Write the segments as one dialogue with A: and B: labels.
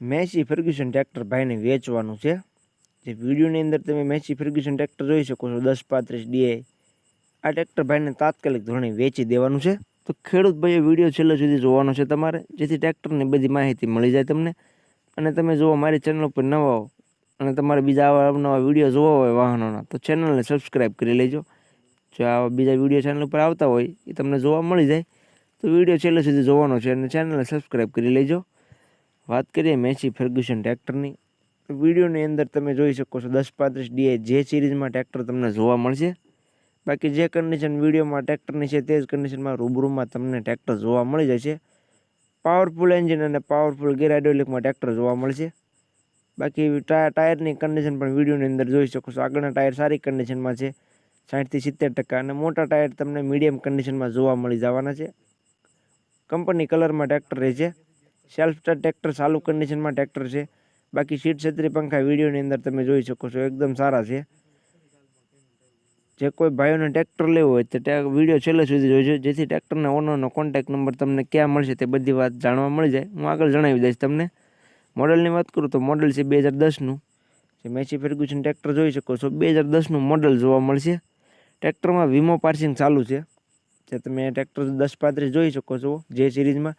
A: Massey Fergusson tractor ભાઈને વેચવાનું છે. જે વિડીયોની અંદર તમે મેસી ફર્ગ્યુસન ટ્રેક્ટર જોઈ શકો છો, દસ પાંત્રીસ ડીઆઈ આ ટ્રેક્ટર ભાઈને તાત્કાલિક ધોરણે વેચી દેવાનું છે. તો ખેડૂત ભાઈએ વીડિયો છેલ્લે સુધી જોવાનો છે તમારે, જેથી ટ્રેક્ટરની બધી માહિતી મળી જાય તમને. અને તમે જુઓ મારી ચેનલ ઉપર નવા હો, અને તમારે બીજા આવા અવનવા વીડિયો જોવા હોય વાહનોના, તો ચેનલને સબસ્ક્રાઈબ કરી લેજો. જો આવા બીજા વીડિયો ચેનલ ઉપર આવતા હોય, એ તમને જોવા મળી જાય. તો વીડિયો છેલ્લે સુધી જોવાનો છે અને ચેનલને સબસ્ક્રાઈબ કરી લેજો. વાત કરીએ મેસી ફર્ગ્યુસન ટ્રેક્ટરની વિડીયોની અંદર તમે જોઈ શકો છો દસ પાંત્રીસ ડીએ જે સિરીઝમાં ટ્રેક્ટર તમને જોવા મળશે. બાકી જે કન્ડિશન વિડીયોમાં ટ્રેક્ટરની છે તે જ કન્ડિશનમાં રૂબરૂમાં તમને ટ્રેક્ટર જોવા મળી જશે. પાવરફુલ એન્જિન અને પાવરફુલ ગેર હાઇડ્રોલિકમાં ટ્રેક્ટર જોવા મળશે. બાકી ટાયરની કન્ડિશન પણ વિડીયોની અંદર જોઈ શકો છો. આગળના ટાયર સારી કન્ડિશનમાં છે, સાઠથી સિત્તેર ટકા, અને મોટા ટાયર તમને મીડિયમ કન્ડિશનમાં જોવા મળી જવાના છે. કંપની કલરમાં ટ્રેક્ટર રહે છે. સેલ્ફ સ્ટાર્ટ ટ્રેક્ટર ચાલુ કન્ડિશનમાં ટ્રેક્ટર છે. બાકી સીટ છત્રી પંખા વિડીયોની અંદર તમે જોઈ શકો છો, એકદમ સારા છે. જે કોઈ ભાઈઓને ટ્રેક્ટર લેવું હોય તો વીડિયો છેલ્લે સુધી જોઈજો જેથી ટ્રેક્ટરના ઓનરનો કોન્ટેક્ટ નંબર તમને ક્યાં મળશે તે બધી વાત જાણવા મળી જાય. હું આગળ જણાવી દઈશ તમને. મોડલની વાત કરું તો મોડલ છે બે હજાર દસનું જે મેસી ફેરગુશન ટ્રેક્ટર જોઈ શકો છો. બે હજાર દસનું મોડલ જોવા મળશે. ટ્રેક્ટરમાં વીમો પાર્સિંગ ચાલુ છે. જે તમે ટ્રેક્ટર દસ પાંત્રીસ જોઈ શકો છો જે સિરીઝમાં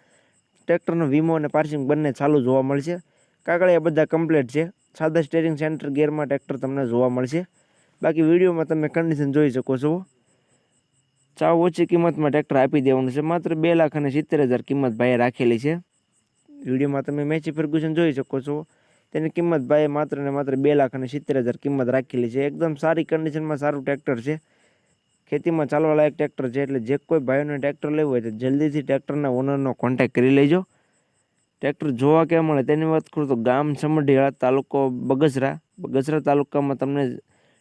A: ટ્રેક્ટરનો વીમો અને પાર્સિંગ બંને ચાલુ જોવા મળશે. કાગળિયા બધા કમ્પ્લીટ છે. સાદા સ્ટેરિંગ સેન્ટર ગેરમાં ટ્રેક્ટર તમને જોવા મળશે. બાકી વિડીયોમાં તમે કન્ડિશન જોઈ શકો છો. ચાવ ઓછી કિંમતમાં ટ્રેક્ટર આપી દેવાનું છે. માત્ર બે લાખ અને સિત્તેર હજાર કિંમત ભાઈએ રાખેલી છે. વિડીયોમાં તમે મેચી ફર્ગ્યુસન જોઈ શકો છો. તેની કિંમત ભાઈએ માત્ર ને માત્ર બે લાખ અને સિત્તેર હજાર કિંમત રાખેલી છે. એકદમ સારી કન્ડિશનમાં સારું ટ્રેક્ટર છે. ખેતીમાં ચાલવા લાયક ટ્રેક્ટર છે, એટલે જે કોઈ ભાઈઓને ટ્રેક્ટર લેવું હોય તો જલ્દીથી ટ્રેક્ટરના ઓનરનો કોન્ટેક્ટ કરી લેજો. ટ્રેક્ટર જોવા ક્યાં મળે તેની વાત કરું તો ગામ સમઢિયાળા તાલુકો બગસરા. બગસરા તાલુકામાં તમને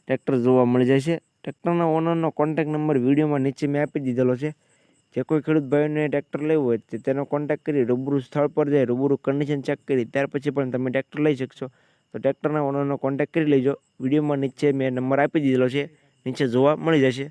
A: ટ્રેક્ટર જોવા મળી જાય છે ટ્રેક્ટરના ઓનરનો કોન્ટેક્ટ નંબર વિડીયોમાં નીચે મેં આપી દીધેલો છે. જે કોઈ ખેડૂત ભાઈઓને ટ્રેક્ટર લેવું હોય તો તેનો કોન્ટેક્ટ કરી રૂબરૂ સ્થળ પર જઈ રૂબરૂ કન્ડિશન ચેક કરી, ત્યાર પછી પણ તમે ટ્રેક્ટર લઈ શકશો. તો ટ્રેક્ટરના ઓનરનો કોન્ટેક્ટ કરી લેજો. વિડીયોમાં નીચે મેં નંબર આપી દીધેલો છે. નીચે જોવા મળી જશે.